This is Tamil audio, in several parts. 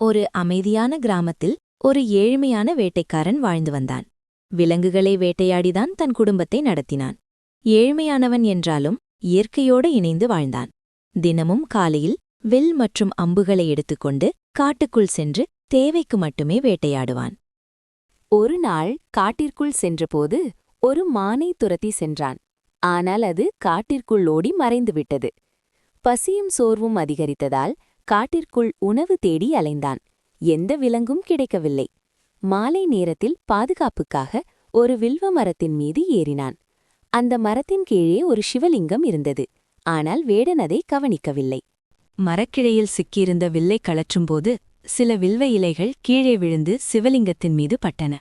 ஒரு அமைதியான கிராமத்தில் ஒரு ஏழ்மையான வேட்டைக்காரன் வாழ்ந்து வந்தான். விலங்குகளை வேட்டையாடிதான் தன் குடும்பத்தை நடத்தினான். ஏழ்மையானவன் என்றாலும் இயற்கையோடு இணைந்து வாழ்ந்தான். தினமும் காலையில் வில் மற்றும் அம்புகளை எடுத்துக்கொண்டு காட்டுக்குள் சென்று தேவைக்கு மட்டுமே வேட்டையாடுவான். ஒரு நாள் காட்டிற்குள் சென்றபோது ஒரு மானை துரத்தி சென்றான். ஆனால் அது காட்டிற்குள் ஓடி மறைந்துவிட்டது. பசியும் சோர்வும் அதிகரித்ததால் காட்டிற்குள் உணவு தேடி அலைந்தான். எந்த விலங்கும் கிடைக்கவில்லை. மாலை நேரத்தில் பாதுகாப்புக்காக ஒரு வில்வ மரத்தின் மீது ஏறினான். அந்த மரத்தின் கீழே ஒரு சிவலிங்கம் இருந்தது. ஆனால் வேடன் அதை கவனிக்கவில்லை. மரக்கிளையில் சிக்கியிருந்த வில்லை கழற்றும்போது சில வில்வ இலைகள் கீழே விழுந்து சிவலிங்கத்தின் மீது பட்டன.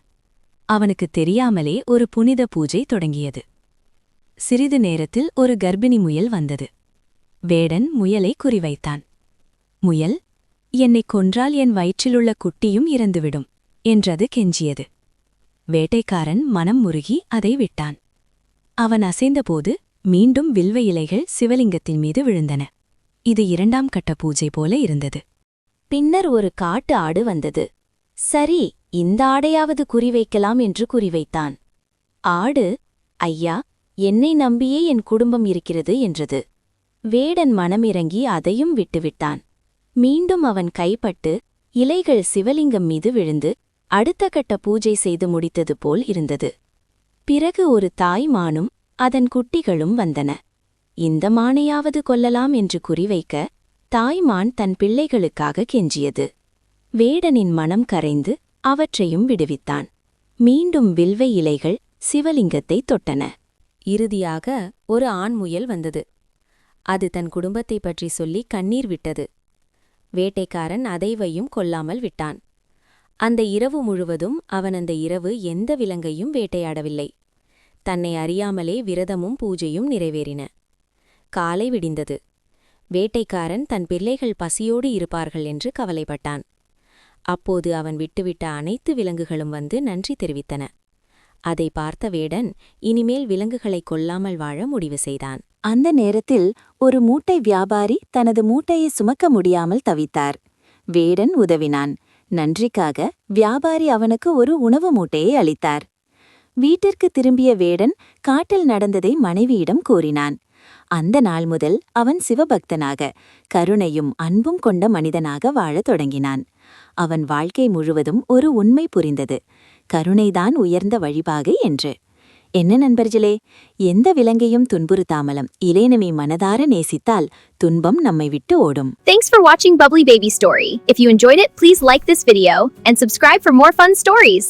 அவனுக்கு தெரியாமலே ஒரு புனித பூஜை தொடங்கியது. சிறிது நேரத்தில் ஒரு கர்ப்பிணி முயல் வந்தது. வேடன் முயலை குறிவைத்தான். முயல் என்னைக் கொன்றால் என் வயிற்றிலுள்ள குட்டியும் இறந்துவிடும் என்றது கெஞ்சியது. வேட்டைக்காரன் மனம் முருகி அதை விட்டான். அவன் அசைந்தபோது மீண்டும் வில்வ இலைகள் சிவலிங்கத்தின் மீது விழுந்தன. இது இரண்டாம் கட்ட பூஜை போல இருந்தது. பின்னர் ஒரு காட்டு ஆடு வந்தது. சரி இந்த ஆடையாவது குறிவைக்கலாம் என்று குறிவைத்தான் ஆடு ஐயா என்னை நம்பியே என் குடும்பம் இருக்கிறது என்றது. வேடன் மனமிறங்கி அதையும் விட்டுவிட்டான். மீண்டும் அவன் கைப்பட்டு இலைகள் சிவலிங்கம் மீது விழுந்து அடுத்த கட்ட பூஜை செய்து முடித்தது போல் இருந்தது. பிறகு ஒரு தாய் மானும் அதன் குட்டிகளும் வந்தன. இந்த மானையாவது கொல்லலாம் என்று குறிவைக்க தாய்மான் தன் பிள்ளைகளுக்காக கெஞ்சியது. வேடனின் மனம் கரைந்து அவற்றையும் விடுவித்தான். மீண்டும் வில்வை இலைகள் சிவலிங்கத்தை தொட்டன. இறுதியாக ஒரு ஆண்முயல் வந்தது. அது தன் குடும்பத்தைப் பற்றி சொல்லி கண்ணீர் விட்டது. வேட்டைக்காரன் அதைவையும் கொல்லாமல் விட்டான். அந்த இரவு முழுவதும் அவன் அந்த இரவு எந்த விலங்கையும் வேட்டையாடவில்லை. தன்னை அறியாமலே விரதமும் பூஜையும் நிறைவேறின. காலை விடிந்தது. வேட்டைக்காரன் தன் பிள்ளைகள் பசியோடு இருப்பார்கள் என்று கவலைப்பட்டான். அப்போது அவன் விட்டுவிட்ட அனைத்து விலங்குகளும் வந்து நன்றி தெரிவித்தன. அதை பார்த்த வேடன் இனிமேல் விலங்குகளைக் கொல்லாமல் வாழ முடிவு செய்தான். அந்த நேரத்தில் ஒரு மூட்டை வியாபாரி தனது மூட்டையை சுமக்க முடியாமல் தவித்தார். வேடன் உதவினான். நன்றிக்காக வியாபாரி அவனுக்கு ஒரு உணவு மூட்டையை அளித்தார். வீட்டிற்கு திரும்பிய வேடன் காட்டில் நடந்ததை மனைவியிடம் கூறினான். அந்த நாள் முதல் அவன் சிவபக்தனாக கருணையும் அன்பும் கொண்ட மனிதனாக வாழத் தொடங்கினான். அவன் வாழ்க்கை முழுவதும் ஒரு உண்மை புரிந்தது. கருணைதான் உயர்ந்த வழிபாகை என்று. என்ன நண்பர்களே எந்த விலங்கையும் துன்புறுத்தாமலும் இளையனவை மனதார நேசித்தால் துன்பம் நம்மை விட்டு ஓடும் Thanks for watching Bubbly Baby Story. If you enjoyed it, please like this video and subscribe for more fun stories.